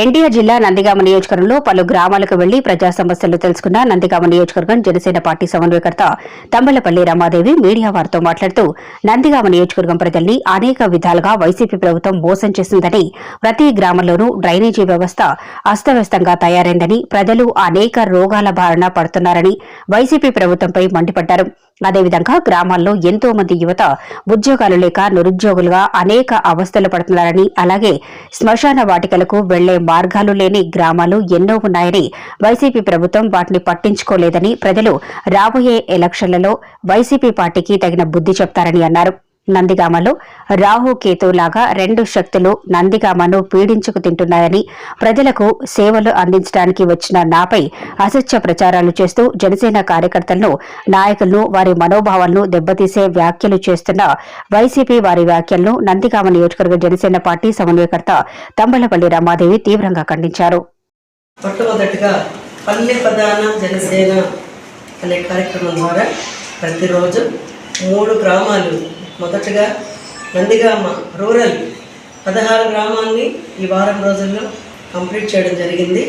ఎన్టీఆర్ జిల్లా నందిగామ నియోజకవర్గంలో పలు గ్రామాలకు వెళ్ళి ప్రజా సమస్యలు తెలుసుకున్న నందిగామ నియోజకవర్గం జనసేన పార్టీ సమన్వయకర్త తంబలపల్లి రమాదేవి మీడియా వారితో మాట్లాడుతూ నందిగామ నియోజకవర్గం ప్రజల్ని అనేక విధాలుగా వైసీపీ ప్రభుత్వం మోసం చేసిందని ప్రతి గ్రామంలోనూ డ్రైనేజీ వ్యవస్థ అస్తవ్యస్తంగా తయారైందని ప్రజలు అనేక రోగాల బారిన పడుతున్నారని వైసీపీ ప్రభుత్వంపై మండిపడ్డారు. అదేవిధంగా గ్రామాల్లో ఎంతో మంది యువత ఉద్యోగాలు లేక నిరుద్యోగులుగా అనేక అవస్థలు పడుతున్నారని అలాగే శ్మశాన వాటికలకు వెళ్ళే మార్గాలు లేని గ్రామాలు ఎన్నో ఉన్నాయని వైసీపీ ప్రభుత్వం వాటిని పట్టించుకోలేదని ప్రజలు రాబోయే ఎలక్షన్లలో వైసీపీ పార్టీకి తగిన బుద్ధి చెప్తారని అన్నారు. నందిగామలో రాహు కేతులాగా రెండు శక్తులు నందిగామను పీడించుకు తింటున్నాయని ప్రజలకు సేవలు అందించడానికి వచ్చిన నాపై అసత్య ప్రచారాలు చేస్తూ జనసేన కార్యకర్తలను నాయకులను వారి మనోభావాలను దెబ్బతీసే వ్యాఖ్యలు చేస్తున్న వైసీపీ వారి వ్యాఖ్యలను నందిగామ నియోజకవర్గ జనసేన పార్టీ సమన్వయకర్త తంబలపల్లి రమాదేవి తీవ్రంగా ఖండించారు. పల్లె ప్రధాన జనసేన అనే కార్యక్రమం ద్వారా ప్రతిరోజు మూడు గ్రామాలు మొదటగా నందిగామ రూరల్ పదహారు గ్రామాన్ని ఈ వారం రోజుల్లో కంప్లీట్ చేయడం జరిగింది.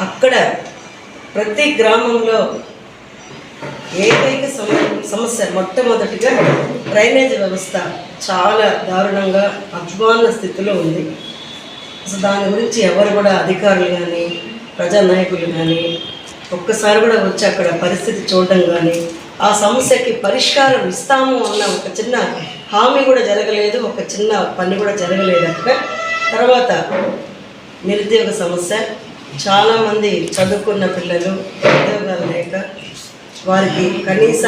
అక్కడ ప్రతి గ్రామంలో ఏకైక సమ సమస్య మొట్టమొదటిగా డ్రైనేజ్ వ్యవస్థ చాలా దారుణంగా అధ్వాన్న స్థితిలో ఉంది. అసలు దాని గురించి ఎవరు కూడా అధికారులు కానీ ప్రజానాయకులు కానీ ఒక్కసారి కూడా వచ్చి అక్కడ పరిస్థితి చూడడం కానీ ఆ సమస్యకి పరిష్కారం ఇస్తాము అన్న ఒక చిన్న హామీ కూడా జరగలేదు ఒక చిన్న పని కూడా జరగలేదు అక్కడ తర్వాత నిరుద్యోగ సమస్య. చాలామంది చదువుకున్న పిల్లలు ఉద్యోగాలు లేక వారికి కనీస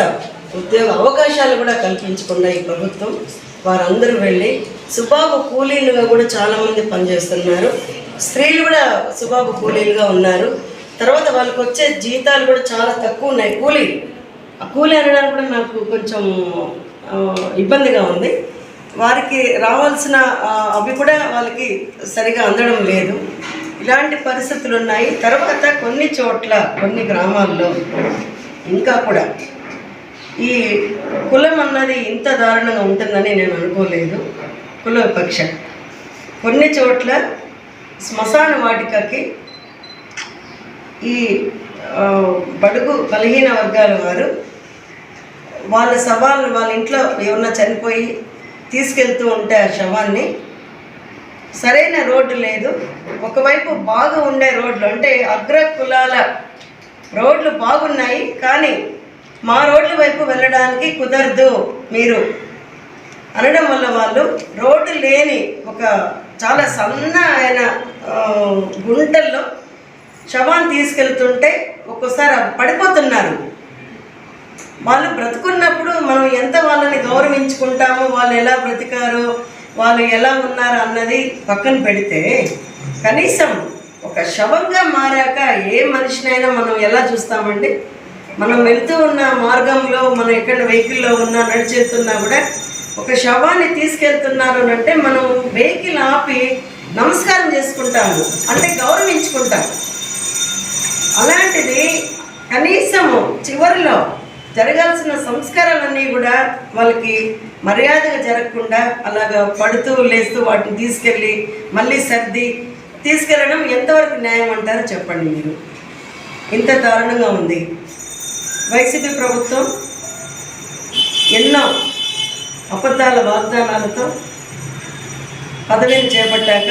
ఉద్యోగ అవకాశాలు కూడా కల్పించకుండా ఈ ప్రభుత్వం వారందరూ వెళ్ళి సుబాబు కూలీలుగా కూడా చాలామంది పనిచేస్తున్నారు. స్త్రీలు కూడా సుబాబు కూలీలుగా ఉన్నారు. తర్వాత వాళ్ళకి వచ్చే జీతాలు కూడా చాలా తక్కువ ఉన్నాయి. కూలీ ఆ కూలీ అనడానికి కూడా నాకు కొంచెం ఇబ్బందిగా ఉంది. వారికి రావాల్సిన అవి కూడా వాళ్ళకి సరిగా అందడం లేదు. ఇలాంటి పరిస్థితులు ఉన్నాయి. తర్వాత కొన్ని చోట్ల కొన్ని గ్రామాల్లో ఇంకా కూడా ఈ కులం అన్నది ఇంత దారుణంగా ఉంటుందని నేను అనుకోలేదు. కుల విపక్ష. కొన్ని చోట్ల శ్మశాన వాటికకి ఈ బడుగు బలహీన వర్గాల వారు వాళ్ళ శవాలను వాళ్ళ ఇంట్లో ఎవరన్నా చనిపోయి తీసుకెళ్తూ ఉంటే ఆ శవాన్ని సరైన రోడ్డు లేదు. ఒకవైపు బాగా ఉండే రోడ్లు అంటే అగ్ర కులాల రోడ్లు బాగున్నాయి కానీ మా రోడ్ల వైపు వెళ్ళడానికి కుదరదు మీరు. అనడం వల్ల వాళ్ళు రోడ్డు లేని ఒక చాలా సన్న అయిన గుంటల్లో శవాన్ని తీసుకెళ్తుంటే ఒక్కోసారి పడిపోతున్నారు. వాళ్ళు బ్రతుకున్నప్పుడు మనం ఎంత వాళ్ళని గౌరవించుకుంటామో వాళ్ళు ఎలా బ్రతికారు వాళ్ళు ఎలా ఉన్నారు అన్నది పక్కన పెడితే కనీసం ఒక శవంగా మారాక ఏ మనిషినైనా మనం ఎలా చూస్తామండి? మనం వెళ్తూ ఉన్న మార్గంలో మనం ఎక్కడ వెహికల్లో ఉన్నా నడిచేస్తున్నా కూడా ఒక శవాన్ని తీసుకెళ్తున్నారు అని అంటే మనం వెహికల్ ఆపి నమస్కారం చేసుకుంటాము. అంటే గౌరవించుకుంటాము. అలాంటిది కనీసము చివరిలో జరగాల్సిన సంస్కారాలన్నీ కూడా వాళ్ళకి మర్యాదగా జరగకుండా అలాగా పడుతూ లేస్తూ వాటిని తీసుకెళ్ళి మళ్ళీ సర్ది తీసుకెళ్ళడం ఎంతవరకు న్యాయం అంటారో చెప్పండి మీరు. ఇంత దారుణంగా ఉంది. వైసీపీ ప్రభుత్వం ఎన్నో అబద్ధాల వాగ్దానాలతో పదవిని చేపట్టాక